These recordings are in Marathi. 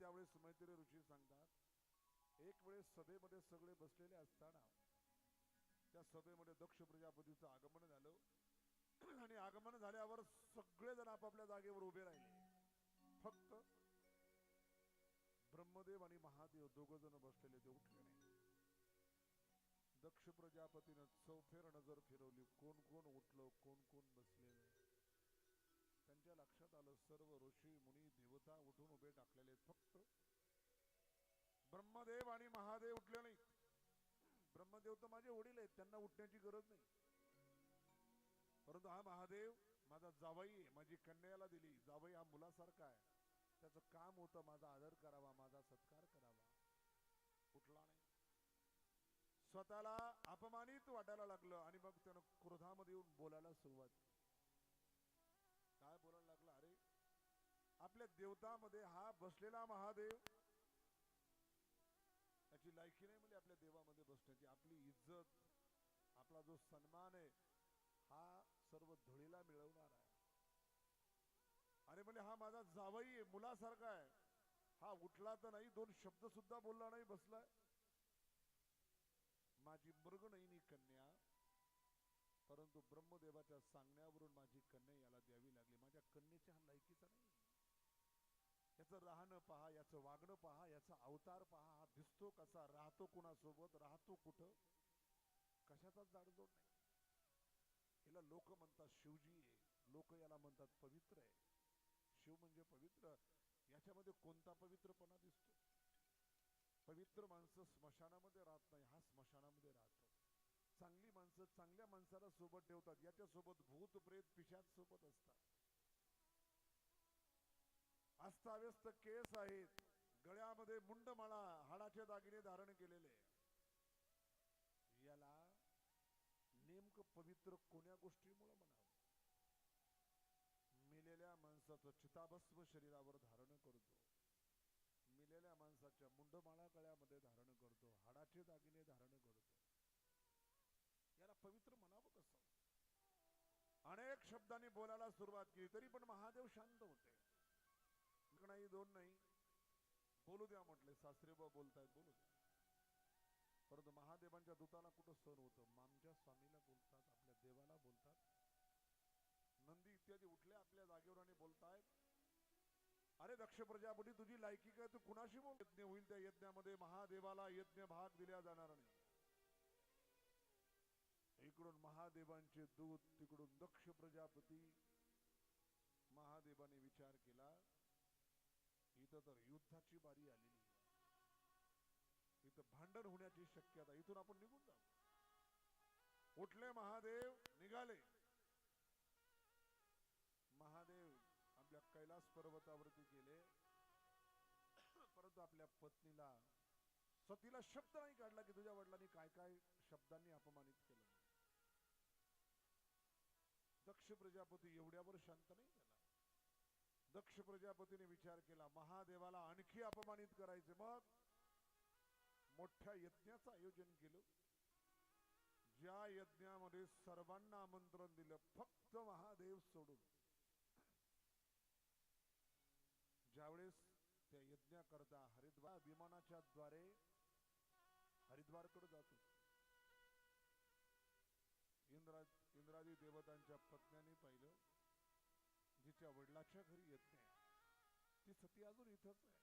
त्यावेळेस मैत्री ऋषी सांगतात एक वेळेस सभेमध्ये सगळे बसलेले असताना त्या सभेमध्ये दक्ष प्रजापतीचं आगमन झालं. आणि आगमन झाल्यावर सगळेजण आपापल्या जागेवर उभे राहिले. फक्त ब्रह्मदेव आणि महादेव दोघ जण बसलेले ते उठले नाही. दक्ष प्रजापतीनं चौफेर नजर फिरवली. कोण कोण उठलं कोण कोण बसलेलं? त्यांच्या लक्षात आलं? सर्व ऋषी मुनी देवता उठून उभे टाकलेले फक्त ब्रह्मदेव आणि महादेव उठले नाही ब्रह्मदेव तर माझे वडील आहेत. त्यांना उठण्याची गरज नाही. परंतु हा महादेव माझा जावई आहे. माझी कन्याला दिली. जावई हा मुलासारखा आहे. त्याचं काम होतं माझा आदर करावा माझा सत्कार करावा. उठला नाही. स्वतःला अपमानित वाटायला लागलं आणि मग त्यानं क्रोधामध्ये येऊन बोलायला सुरुवात आपल्या देवतामध्ये हा बसलेला महादेव. त्याची लायकी नाही म्हणजे आपल्या देवामध्ये बसण्याची. आपली इज्जत आपला जो सन्मान आहे हा सर्व धुळीला मिळवणार आहे. अरे म्हणजे हा माझा जावई आहे मुलासारखा आहे. हा उठला तर नाही दोन शब्द सुद्धा बोलला नाही बसलाय माझी मृग कन्या परंतु ब्रह्मदेवाच्या सांगण्यावरून माझी कन्या याला द्यावी लागली. माझ्या कन्येच्या हा लायकीचा नाही. याचं राहणं पहा याचं वागणं पहा याचा अवतार पहा हा दिसतो कसा राहतो कुणासोबत राहतो कुठं? कशाचाच जाडजोड नाही. हिला लोक म्हणतात शिवजी आहे. लोक याला म्हणतात पवित्र आहे. शिव म्हणजे पवित्र. याच्यामध्ये कोणता पवित्रपणा दिसतो? पवित्र माणसं स्मशानामध्ये राहत नाही हा स्मशानामध्ये राहतो. चांगली माणसं चांगल्या माणसाला सोबत ठेवतात. याच्यासोबत भूत प्रेत पिशाच सोबत असतात अस्ताव्यस्त केस आहेत. गळ्यामध्ये मुंडमाळा हाडाचे दागिने धारण केलेले. याला नेमकं पवित्र कोण्या गोष्टीमुळे म्हणावं? मिलेल्या माणसाचं चिताभस्म शरीरावर धारण करतो. मिलेल्या माणसाच्या मुंडमाळा गळ्यामध्ये धारण करतो. हाडाचे दागिने धारण करतो. याला पवित्र म्हणावं कसं? अनेक शब्दांनी बोलायला सुरुवात केली तरी पण महादेव शांत होते. दोन नाही. बोलू द्या म्हटले सासरेबा बोलतायत बोलू द्या. परंतु महादेवांच्या दूताला कुठं सण होतं? मामच्या स्वामीला बोलतात आपल्या देवाला बोलतात. नंदी इत्यादी उठल्या आपल्या जागेवर आणि बोलतायत. अरे दक्ष प्रजापती तुझी लायकी काय? तू कुणाशी बोल? यज्ञ होईल त्या यज्ञामध्ये महादेवाला यज्ञ भाग दिला जाणार नाही. इकडून महादेवांचे दूत तिकडून दक्ष प्रजापती महादेवाने विचार केला. इथं तर युद्धाची बारी आलेली आहे. इथं भांडण होण्याची शक्यता इथून आपण निघून जाऊ. उठले महादेव निघाले. महादेव आपल्या कैलास पर्वतावरती गेले. परंतु आपल्या पत्नीला सतीला शब्द नाही काढला की तुझ्या वडिलांनी काय काय शब्दांनी अपमानित केलं. दक्ष प्रजापती एवढ्यावर शांत नाही झाला. दक्ष प्रजापतीने विचार केला महादेवाला आणखी अपमानित करायचे. मग मोठ्या यज्ञाचं आयोजन केलं. ज्या यज्ञामध्ये सर्वांना आमंत्रण दिलं फक्त महादेव सोडून. ज्यावेळेस त्या यज्ञाकरता हरिद्वार विमानाच्या द्वारे हरिद्वारकडे जातो इंद्रा इंद्रादी देवतांच्या पत्न्यांनी पाहिलं. तिच्या वडिलाच्या घरी येत नाही. ती सती अजून इथंच आहे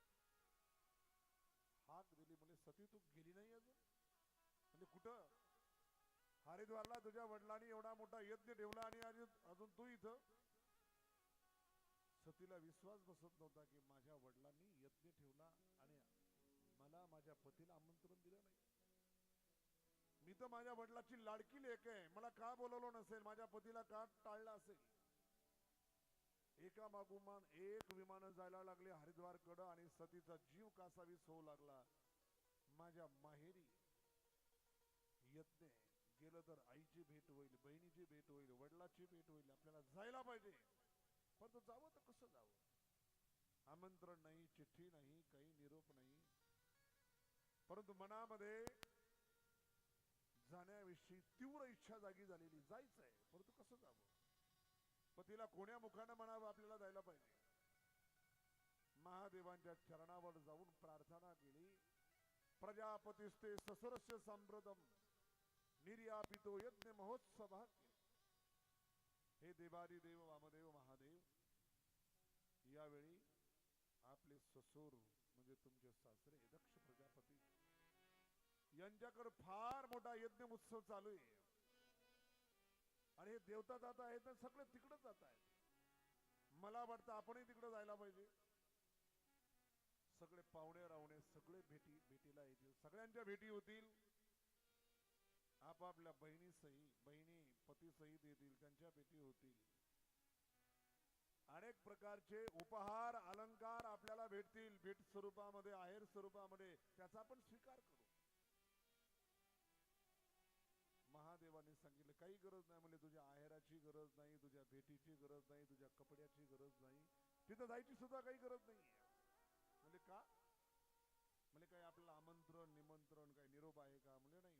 हाक दिली म्हणजे सती तू गेली नाही अजून? म्हणजे कुठं? हरिद्वारला तुझ्या वडिलांनी एवढा मोठा यज्ञ ठेवला आणि अजून तू इथं? सतीला विश्वास बसत नव्हता की माझ्या वडिलांनी यज्ञ ठेवला आणि मला माझ्या पतीला आमंत्रण दिलं नाही. मी तर माझ्या वडिलाची लाडकी लेख आहे. मला का बोलवलं नसेल? माझ्या पतीला का टाळलं असेल? एका मागोमान एक विमान जायला लागले हरिद्वार कड आणि सतीचा जीव कासावीस होऊ लागला. माझ्या माहेरी यज्ञ गेलं तर आईची भेट होईल बहिणीची भेट होईल वडिलाची भेट होईल आपल्याला जायला पाहिजे. परंतु जावं तर कसं जावं? आमंत्रण नाही चिठ्ठी नाही काही निरोप नाही. परंतु मनामध्ये जाण्याविषयी तीव्र इच्छा जागी झालेली जायचंय. परंतु कसं जावं? पतीला कोण्या मुखानं म्हणावं आपल्याला जायला पाहिजे? महादेवांच्या चरणावर जाऊन प्रार्थना केली. प्रजापतीस्ते ससरस्य संप्रदम निर्यापितो यज्ञ महोत्सवा हे देवारी देव वामदेव महादेव यावेळी आपले ससुर म्हणजे तुमचे सासरे दक्ष प्रजापती यांच्याकडे फार मोठा यज्ञ उत्सव चालू आहे. आणि हे देवता जात आहेत ना सगळे जात आहेत. मला वाटतं आपणही तिकडे जायला पाहिजे. सगळे पाहुणे रावणे सगळे भेटी भेटीला येतील. सगळ्यांच्या भेटी होतील. आपापल्या बहिणी सही बहिणी पती सहित येतील त्यांच्या भेटी होतील. अनेक प्रकारचे उपहार अलंकार आपल्याला भेटतील. भेट स्वरूपामध्ये आहेर स्वरूपामध्ये त्याचा आपण स्वीकार करू. सांगितलं काही गरज नाही. म्हणजे तुझ्या आहेराची गरज नाही तुझ्या भेटीची गरज नाही तुझ्या कपड्याची गरज नाही तिथं जायची सुद्धा काही गरज नाही म्हणजे का? म्हणजे काय आपलं आमंत्रण निमंत्रण काय निरोप आहे का? म्हणजे नाही.